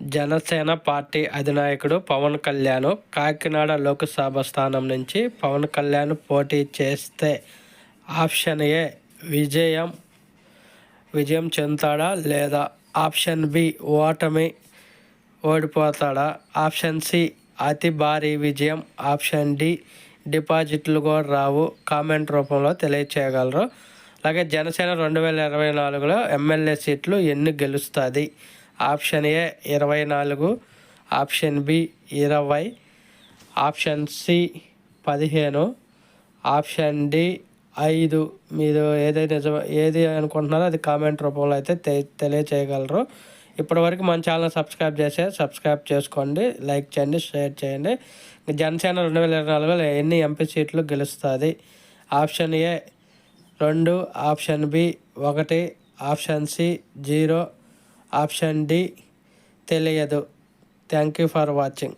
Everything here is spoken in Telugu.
జనసేన పార్టీ అధినాయకుడు పవన్ కళ్యాణ్ కాకినాడ లోక్సభ స్థానం నుంచి పవన్ కళ్యాణ్ పోటీ చేస్తే ఆప్షన్ ఏ విజయం విజయం చెందుతాడా లేదా ఆప్షన్ బి ఓటమి ఓడిపోతాడా? ఆప్షన్ సి అతి భారీ విజయం ఆప్షన్ డి డిపాజిట్లు కూడా రావు కామెంట్ రూపంలో తెలియచేయగలరు. అలాగే జనసేన రెండు వేల ఇరవై నాలుగులో ఎమ్మెల్యే సీట్లు ఎన్ని గెలుస్తుంది? ఆప్షన్ ఏ ఇరవై నాలుగు ఆప్షన్ బి ఇరవై ఆప్షన్ సి పదిహేను ఆప్షన్ డి ఐదు. మీరు ఏదైతే నిజం ఏది అనుకుంటున్నారో అది కామెంట్ రూపంలో అయితే తె తెలియచేయగలరు. ఇప్పటివరకు మన ఛానల్ సబ్స్క్రైబ్ చేసే సబ్స్క్రైబ్ చేసుకోండి లైక్ చేయండి షేర్ చేయండి. జనసేన రెండు వేల ఇరవై నాలుగులో ఎన్ని ఎంపీ సీట్లు గెలుస్తుంది? ఆప్షన్ ఏ రెండు ఆప్షన్ బి ఒకటి option C zero option D తెలియదు. Thank you for watching.